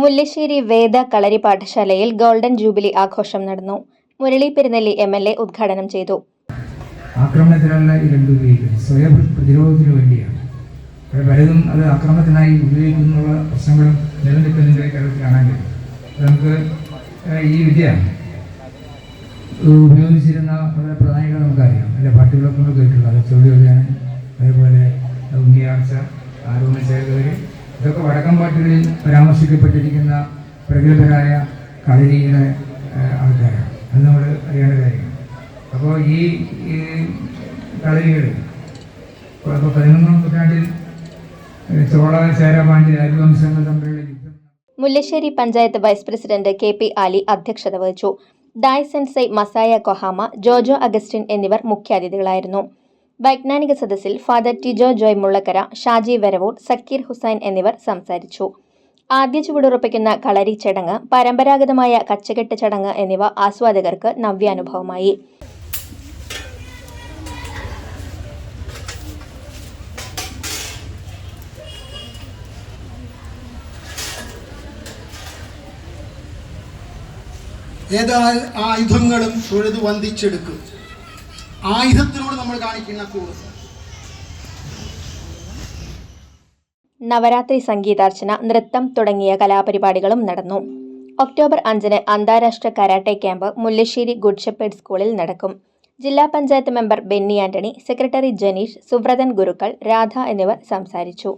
മുല്ലശ്ശേരി വേദ കളരി പാഠശാലയിൽ golden jubilee ആഘോഷം നടന്നു. Murali Perunnelli M L A ഉദ്ഘാടനം ചെയ്തു. ആക്രമണത്തിനുള്ള ഈ രണ്ട് ഉപയോഗിക്കുന്നത് സ്വയം പ്രതിരോധത്തിന് വേണ്ടിയാണ്. പലതും അത് ആക്രമണത്തിനായി ഉപയോഗിക്കുന്നുള്ള പ്രശ്നങ്ങളും നിലനിൽക്കുന്നതിന്റെ കേരളത്തിൽ കാണാൻ കഴിയും. നമുക്ക് ഈ വിദ്യ ഉപയോഗിച്ചിരുന്ന വളരെ പ്രധാനികൾ നമുക്കറിയാം. അല്ലെ പാട്ടുകളൊക്കെ നമ്മൾ കേട്ടിട്ടുള്ളത്. ചോദ്യോദ്യാനം അതേപോലെ ഉണ്ണിയാർച്ച ആരോഗ്യസേവകർ ഇതൊക്കെ വടക്കം പാട്ടുകളിൽ പരാമർശിക്കപ്പെട്ടിരിക്കുന്ന പ്രഗത്ഭരായ കളരിയുടെ ആൾക്കാരാണ്. അത് നമ്മൾ അറിയേണ്ട കാര്യമാണ്. അപ്പോൾ ഈ കളരികൾ ഇപ്പോൾ പതിനൊന്നാം നൂറ്റാണ്ടിൽ ചോള ചേര പാണ്ഡ്യ രാജവംശങ്ങൾ തമ്മിലുള്ള Mullassery panchayat vice president K P Ali അധ്യക്ഷത വഹിച്ചു. Dai sensei Masaya Kohama Jojo Augustine എന്നിവർ മുഖ്യാതിഥികളായിരുന്നു. വൈജ്ഞാനിക സദസ്സിൽ ഫാദർ ടിജോ ജോയ് മുള്ളക്കര ഷാജി വരവൂർ സക്കീർ ഹുസൈൻ എന്നിവർ സംസാരിച്ചു. ആദ്യ ചുവടുറപ്പിക്കുന്ന കളരി ചടങ്ങ് പരമ്പരാഗതമായ കച്ചകെട്ട് ചടങ്ങ് എന്നിവ ആസ്വാദകർക്ക് നവ്യാനുഭവമായി. ഏത് ആയുധങ്ങളും തൊഴുത് വന്ദിച്ചെടുക്കും ആയുധത്തിനോട് നമ്മൾ കാണിക്കുന്ന കൂറ് നവരാത്രി സംഗീതാർച്ചന നൃത്തം തുടങ്ങിയ കലാപരിപാടികളും നടന്നു. ഒക്ടോബർ അഞ്ചിന് അന്താരാഷ്ട്ര karate camp Mullassery good shepherd സ്കൂളിൽ നടക്കും. ജില്ലാ പഞ്ചായത്ത് മെമ്പർ ബെന്നി ആന്റണി സെക്രട്ടറി ജനീഷ് സുബ്രതൻ ഗുരുക്കൾ രാധ എന്നിവർ സംസാരിച്ചു.